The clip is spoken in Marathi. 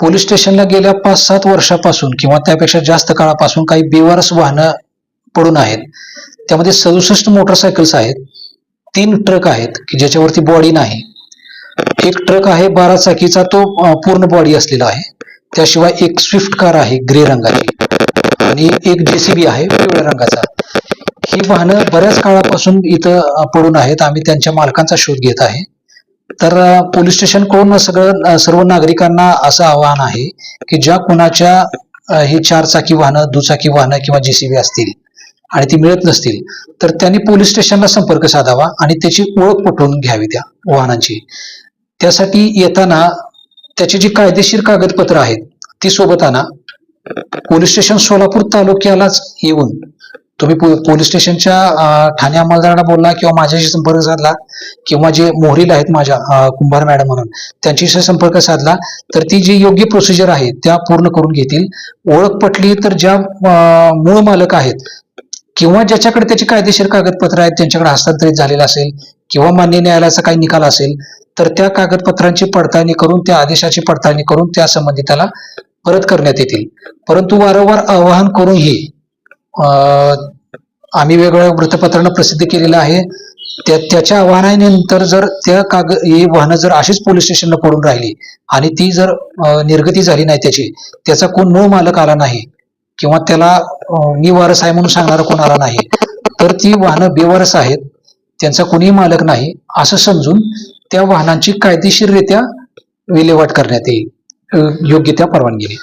पोलीस स्टेशनला गेल्या पाच सात वर्षापासून किंवा त्यापेक्षा जास्त काळापासून काही बेवारस वाहनं पडून आहेत. त्यामध्ये सदुसष्ट मोटरसायकल्स आहेत. तीन ट्रक आहेत की ज्याच्यावरती बॉडी नाही. एक ट्रक आहे बारा चाकीचा तो पूर्ण बॉडी असलेला आहे. त्याशिवाय एक स्विफ्ट कार आहे ग्रे रंगाची. आणि एक जेसीबी आहे पिवळ्या रंगाचा. ही वाहनं बऱ्याच काळापासून इथं पडून आहेत. आम्ही त्यांच्या मालकांचा शोध घेत आहे. तर पोलीस स्टेशन स्टेशनकडून सगळं सर्व नागरिकांना असं आवाहन आहे की ज्या कुणाच्या हे ही चार चाकी वाहनं दुचाकी वाहनं किंवा जेसीबी असतील आणि ती मिळत नसतील तर त्यांनी पोलीस स्टेशनला संपर्क साधावा आणि त्याची ओळख पटवून घ्यावी त्या वाहनांची. त्यासाठी येताना त्याची जी कायदेशीर कागदपत्र आहेत ती सोबत आणा पोलीस स्टेशन सोलापूर तालुक्यालाच येऊन तुम्ही पोलीस स्टेशनच्या ठाणे अंमलदारांना बोलला किंवा माझ्याशी संपर्क साधला किंवा जे मोहरील आहेत माझ्या कुंभार मॅडम म्हणून त्यांच्याशी संपर्क साधला तर ती जी योग्य प्रोसिजर आहे त्या पूर्ण करून घेतील. ओळख पटली तर ज्या मूळ मालक आहेत किंवा ज्याच्याकडे त्याची कायदेशीर कागदपत्र आहेत त्यांच्याकडे हस्तांतरित झालेलं असेल किंवा मान्य न्यायालयाचा काही निकाल असेल तर त्या कागदपत्रांची पडताळणी करून त्या आदेशाची पडताळणी करून त्या संबंधिताला परत करण्यात येतील. परंतु वारंवार आवाहन करूनही आम्ही वेगवेगळ्या वृत्तपत्रांना प्रसिद्ध केलेलं आहे. त्या त्याच्या आव्हानानंतर जर त्या काग ही वाहनं जर अशीच पोलीस स्टेशनला पडून राहिली आणि ती जर निर्गती झाली नाही त्याची त्याचा कोण मूळ मालक आला नाही किंवा त्याला निवारस मी वारस आहे म्हणून सांगणारा कोण आला नाही तर ती वाहनं बेवारस आहेत त्यांचा कोणीही मालक नाही असं समजून त्या वाहनांची कायदेशीररित्या विल्हेवाट करण्यात येईल. योग्य त्या परवानगीने.